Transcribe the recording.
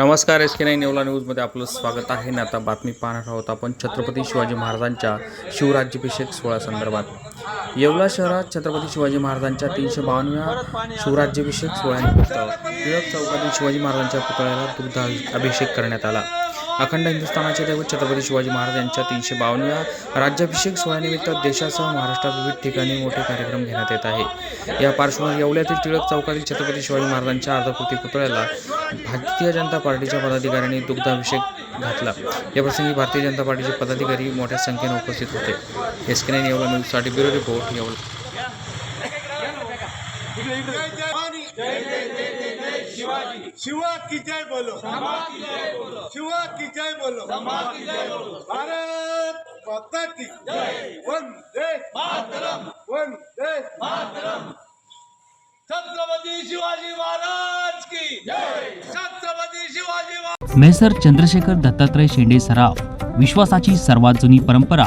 नमस्कार S K nine नेवला न्यूजमध्ये आपलं स्वागत आहे. ना आता बातमी पाहणार आहोत आपण छत्रपती शिवाजी महाराजांच्या शिवराज्याभिषेक सोहळा संदर्भात. येवला शहरात छत्रपती शिवाजी महाराजांच्या तीनशे बावन्नव्या शिवराज्याभिषेक सोहळ्यानिमित्त टिळक चौकातील शिवाजी महाराजांच्या पुतळ्याला दुग्ध अभिषेक करण्यात आला. अखंड हिंदुस्थानाचे दैवत छत्रपती शिवाजी महाराज यांच्या तीनशे बावन्नव्या राज्याभिषेक सोहळ्यानिमित्त देशासह महाराष्ट्रात विविध ठिकाणी मोठे कार्यक्रम घेण्यात येत आहे या पार्श्वभूमीवर येवल्यातील टिळक चौकातील छत्रपती शिवाजी महाराजांच्या अर्धकृती पुतळ्याला भारतीय जनता पार्टीच्या पदाधिकाऱ्यांनी दुग्धाभिषेक घातला याप्रसंगी भारतीय जनता पार्टीचे पदाधिकारी मोठ्या संख्येने उपस्थित होते एस येवला न्यूजसाठी ब्युरो रिपोर्ट येवला शिवा की जय बोलो. शिवा की जय बोलो. भारत माता की वंदे वंदे छत्रपती शिवाजी महाराज की छत्रपती शिवाजी मेसर चंद्रशेखर दत्तात्रय शेंडे सराव विश्वासाची सर्वात जुनी परंपरा